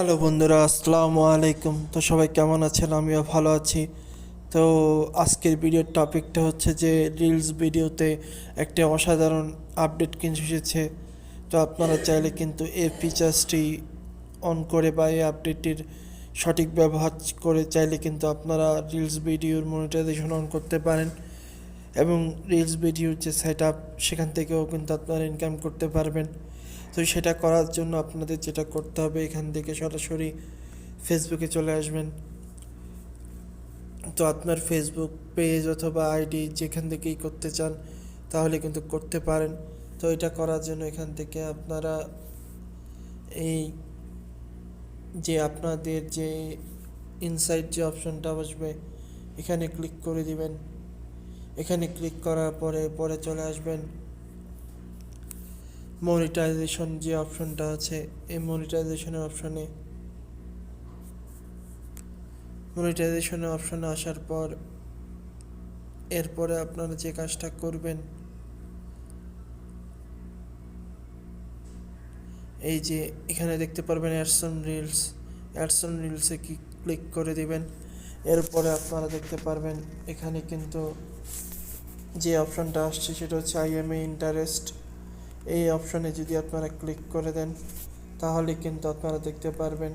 Hello বন্ধুরা, আসসালামু আলাইকুম। তো সবাই কেমন আছেন? আমিও ভালো আছি। তো আজকের ভিডিওর টপিকটা হচ্ছে যে রিলস ভিডিওতে একটা অসাধারণ আপডেট কিন্তু এসেছে। তো আপনারা চাইলে কিন্তু এই ফিচার্সটি অন করে বা এই আপডেটটির সঠিক ব্যবহার করে চাইলে কিন্তু আপনারা রিলস ভিডিওর মনিটাইজেশন অন করতে পারেন এবং রিলস ভিডিওর যে সেট আপ সেখান থেকেও কিন্তু আপনারা ইনকাম করতে পারবেন। তো সেটা করার জন্য আপনাদের যেটা করতে হবে, এখান থেকে সরাসরি ফেসবুকে চলে আসবেন। তো আপনার ফেসবুক পেজ অথবা আইডি যেখান থেকেই করতে চান, তাহলে কিন্তু করতে পারেন। তো এটা করার জন্য এখান থেকে আপনারা এই যে আপনাদের যে ইনসাইড যে অপশনটা বসবে, এখানে ক্লিক করে দিবেন। এখানে ক্লিক করার পরে পরে চলে আসবেন। মনিটাইজেশন যে অপশনটা আছে, এই মনিটাইজেশনের অপশনে মনিটাইজেশনের অপশনে আসার পর, এরপরে আপনারা যে কাজটা করবেন, এই যে এখানে দেখতে পারবেন অ্যাডসন রিলস, অ্যাডসন রিলসে কি ক্লিক করে দিবেন, এরপরে আপনারা দেখতে পারবেন এখানে কিন্তু যে অপশনটা আসছে সেটা হচ্ছে আইএমএ ইন্টারেস্ট এই অপশনে যদি আপনারা ক্লিক করে দেন, তাহলে কিন্তু আপনারা দেখতে পারবেন।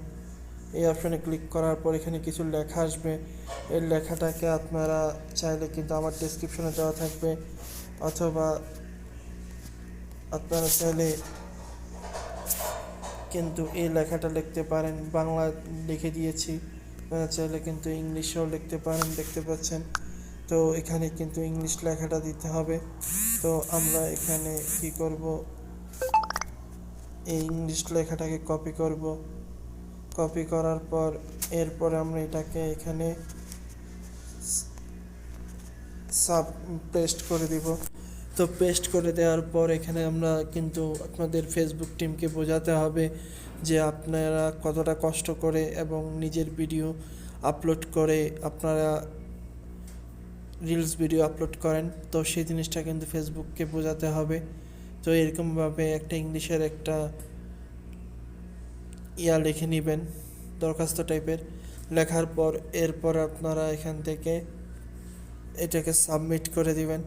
এই অপশনে ক্লিক করার পর এখানে কিছু লেখা আসবে। এই লেখাটাকে আপনারা চাইলে কিন্তু আমার ডেসক্রিপশনে দেওয়া থাকবে। অথবা আপনারা চাইলে কিন্তু এই লেখাটা লিখতে পারেন। বাংলা লিখে দিয়েছি। আপনারা চাইলে কিন্তু ইংলিশেও লিখতে পারেন, দেখতে পাচ্ছেন। তো এখানে কিন্তু ইংলিশ লেখাটা দিতে হবে। তো আমরা এখানে কি করব? এই ইংলিশ লেখাটাকে কপি করব। কপি করার পর এরপরে আমরা এটাকে এখানে সাব পেস্ট করে দিব। তো পেস্ট করে দেওয়ার পর এখানে আমরা কিন্তু আপনাদের ফেসবুক টিমকে বোঝাতে হবে যে আপনারা কতটা কষ্ট করে এবং নিজের ভিডিও আপলোড করে আপনারা রিলস ভিডিও আপলোড করেন। তো সেই জিনিসটা কিন্তু ফেসবুককে বোঝাতে হবে। তো এরকমভাবে একটা ইংলিশের একটা ইয়া লিখে নেবেন, দরখাস্ত টাইপের লেখার পর এরপর আপনারা এখান থেকে এটাকে সাবমিট করে দিবেন।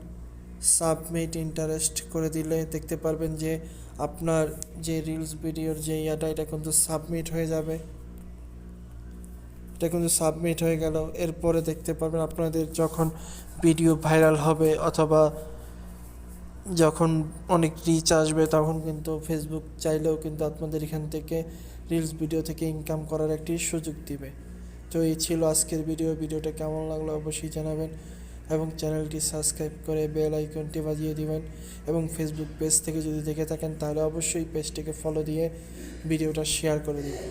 সাবমিট ইন্টারেস্ট করে দিলে দেখতে পারবেন যে আপনার যে রিলস ভিডিওর যে ইয়াটা, এটা কিন্তু সাবমিট হয়ে যাবে। এটা কিন্তু সাবমিট হয়ে গেল। এরপরে দেখতে পারবেন আপনাদের যখন ভিডিও ভাইরাল হবে অথবা যখন অনেক রিচ আসবে তখন কিন্তু ফেসবুক চাইলেও কিন্তু আপনাদের এখান থেকে রিলস ভিডিও থেকে ইনকাম করার একটি সুযোগ দিবে। তো এই ছিল আজকের ভিডিও ভিডিওটা কেমন লাগল অবশ্যই জানাবেন এবং চ্যানেলটি সাবস্ক্রাইব করে বেল আইকনটি বাজিয়ে দিবেন এবং ফেসবুক পেজ থেকে যদি দেখে থাকেন তাহলে অবশ্যই পেজটিকে ফলো দিয়ে ভিডিওটা শেয়ার করে দিবেন।